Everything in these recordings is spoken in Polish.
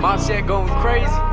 My shit going crazy.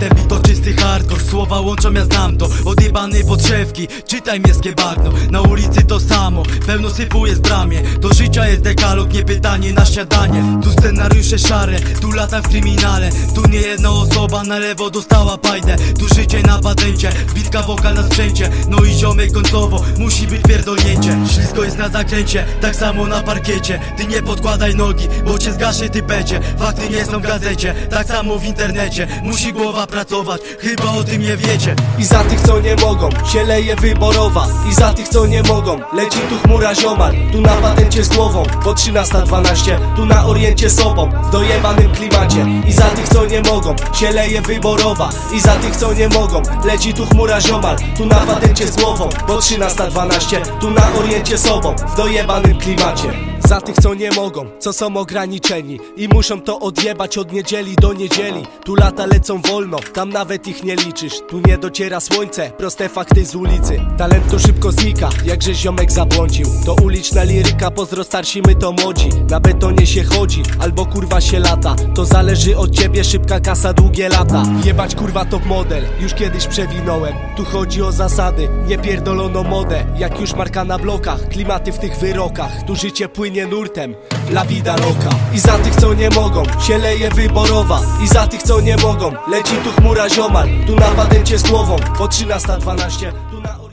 Ten beat to czysty hardcore, słowa łączą ja znam to. Odjebany podszewki, czytaj miejskie bagno Na ulicy to samo, pełno syfu jest bramie. Do życia jest dekalog, nie pytanie na śniadanie. Tu scenariusze szare, tu lata w kryminale. Tu nie jedna osoba na lewo dostała pajdę Tu życie na patencie, bitka wokal na sprzęcie. No i ziomek końcowo, musi być pierdolnięcie. Ślisko jest na zakręcie, tak samo na parkiecie. Ty nie podkładaj nogi, bo cię zgaszy ty pecie. Fakty nie są w gazecie, tak samo w internecie. Musi głowa pracować, chyba o tym nie wiecie. I za tych co nie mogą, się leje wyborowa. I za tych co nie mogą, leci tu chmura ziomal. Tu na patencie z głową, po 13.12 Tu na oriencie sobą, w dojebanym klimacie. I za tych co nie mogą, się leje wyborowa. I za tych co nie mogą, leci tu chmura ziomal. Tu na patencie z głową, po 13.12 Tu na oriencie sobą, w dojebanym klimacie za tych co nie mogą, co są ograniczeni I muszą to odjebać od niedzieli do niedzieli Tu lata lecą wolno, tam nawet ich nie liczysz Tu nie dociera słońce, proste fakty z ulicy Talent to szybko znika, jakże ziomek zabłądził To uliczna liryka, pozdro starsi my to młodzi Na betonie się chodzi, albo kurwa się lata To zależy od ciebie, szybka kasa, długie lata Jebać kurwa top model, już kiedyś przewinąłem Tu chodzi o zasady, nie pierdolono modę Jak już marka na blokach, klimaty w tych wyrokach Tu życie płynie nurtem, la vida loca. I za tych co nie mogą, się leje wyborowa. I za tych co nie mogą, leci tu chmura ziomal. Tu na patencie z głową, po 13.12 Tu na